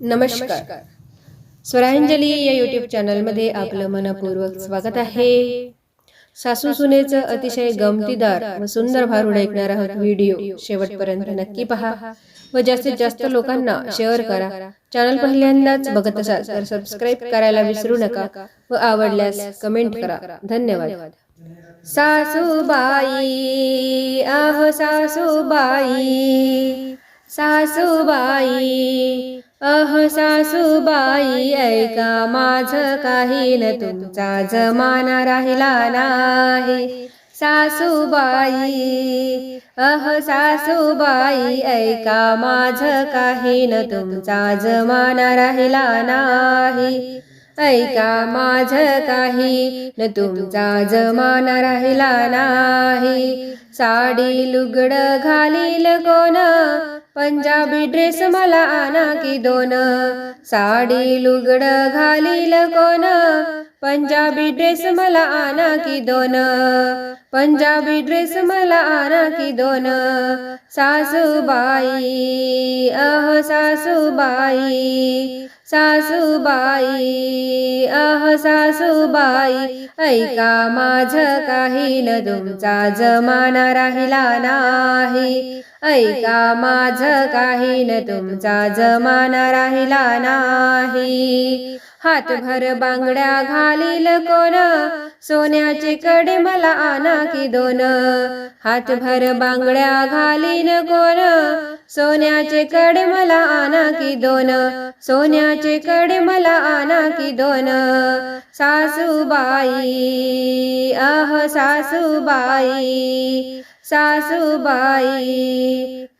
नमस्कार. स्वरांजली या यूट्यूब चॅनलमध्ये आपलं मनपूर्वक स्वागत आहे. सासू सुनेचं अतिशय गमतीदार व सुंदर भारूड ऐकणार आहोत व्हिडिओ शेवटपर्यंत नक्की पहा व जास्तीत जास्त लोकांना शेअर करा. चॅनल पहिल्यांदाच बघत असाल तर सबस्क्राईब करायला विसरू नका व आवडल्यास कमेंट करा. धन्यवाद. सासूबाई आह सासूबाई सासूबाई अह सासूबाई ऐका माझ काही न तुमचा जमाना राहिला नाही. सासूबाई अह सासूबाई ऐका माझ काही न तुमचा जमाना राहिला नाही. ऐका माझ काही न तुमचा जमाना राहिला नाही. साडी लुगड घालील कोण? पंजाबी ड्रेस मला आना की दोन. साडी लुगड घालील कोण? पंजाबी ड्रेस मला आणा की दोन. पंजाबी ड्रेस मला आणा की दोन. सासूबाई अह सासूबाई सासूबाई अह सासूबाई ऐका माझ काही न तुमचा जमाना राहिला नाही. ऐका माझ काही न तुमचा जमाना राहिला नाही. हातभर बांगड्या घालील कोण? सोन्याचे कडे मला आना की दोन. हातभर बांगड्या घालीन कोण? सोन्याचे कडे मला आना की दोन. सोन्याचे कडे मला आना की दोन. सासूबाई अह सासूबाई सासूबाई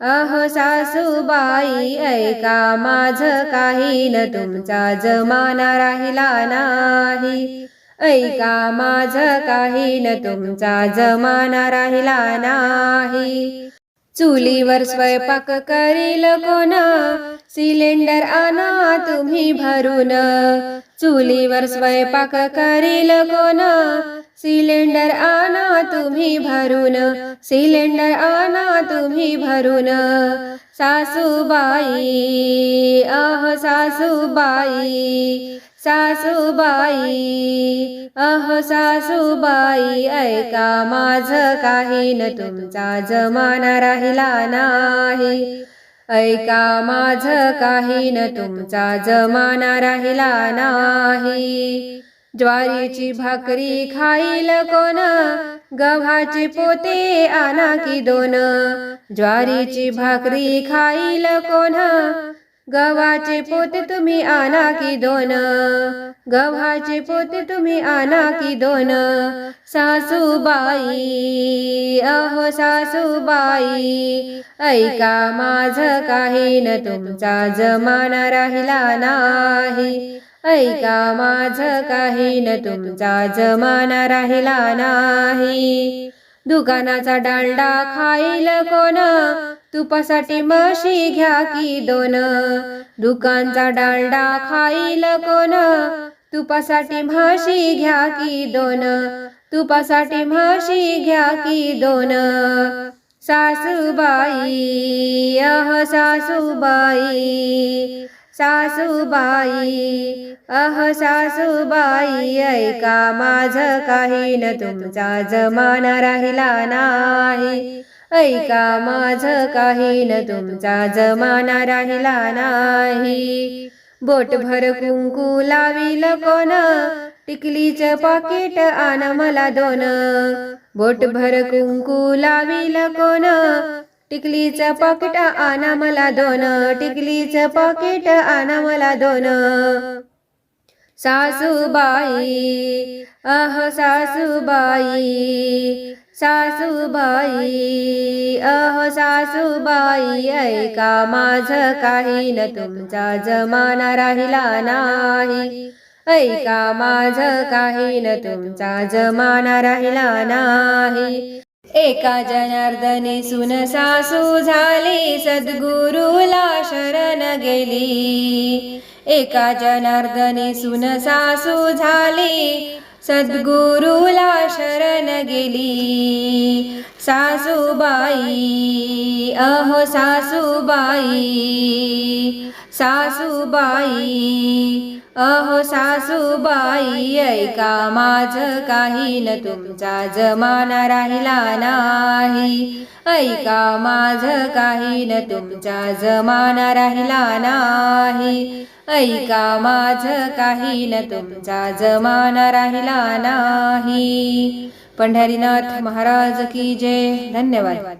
अह सासूबाई ऐका माझ काही न तुमचा जमाना राहिला नाही. ऐका माझ काही न तुमचा जमाना राहिला नाही. चुलीवर स्वयंपाक करील कोण? सिलेंडर आणा तुम्ही भरून. चुलीवर स्वयंपाक करील कोण? सिलेंडर आणा तुम्ही भरून सिलेंडर आणा तुम्ही भरून. सासूबाई अह सासूबाई सासूबाई अह सासूबाई ऐका माझ काही न तुमचा जमाना राहिला नाही. ऐका माझ काही न तुमचा जमाना राहिला नाही. ज्वारीची भाकरी खाईल कोण? गव्हाचे पोते आना की दोन? ज्वारीची भाकरी खाईल कोण? गव्हाचे पोते तुम्ही आना की दोन? गव्हाचे पोते तुम्ही आना की दोन? सासूबाई अहो सासूबाई ऐका माझ काही न तुमचा जमाना राहिला नाही. ऐका माझ काही न तुमचा जमाना राहिला नाही. दुकानाचा डालडा खाईल कोण? तुपासाठी म्हशी घ्या की दोन? दुकानचा डालडा खाईल कोण? तुपासाठी म्हशी घ्या की दोन? तुपासाठी म्हशी घ्या की दोन? सासूबाई अह सासूबाई सासूबाई अह सासूबाई ऐका माझ काही न तुमचा जमाना राहिला नाही. ऐका माझ काही न तुमचा जमाना राहिला नाही. बोटभर कुंकू लावील कोण? टिकलीच पाकिट आण मला दोन. बोटभर कुंकू लावील कोण? टिकलीच पाकिट आणा मला दोन. टिकलीच पाकिट आणा मला दोन. सासूबाई अह सासूबाई सासूबाई अह सासूबाई ऐका माझ काही न तुमचा जमाना राहिला नाही. ऐका माझ काही न तुमचा जमाना राहिला नाही. एका जनार्दने सुन सासू झाली सद्गुरुला शरण गेली. एका जनार्दने सुन सासू झाली सद्गुरुला शरण गेली. सासूबाई अहो सासूबाई सासूबाई अहो सासूबाई ऐका माझ काही न तुमचा जमाना राहिला नाही. ऐका माझ काही न तुमचा जमाना राहिला नाही. ऐका माझ काही न तुमचा जमाना राहिला नाही. पंढरीनाथ महाराज की जय. धन्यवाद.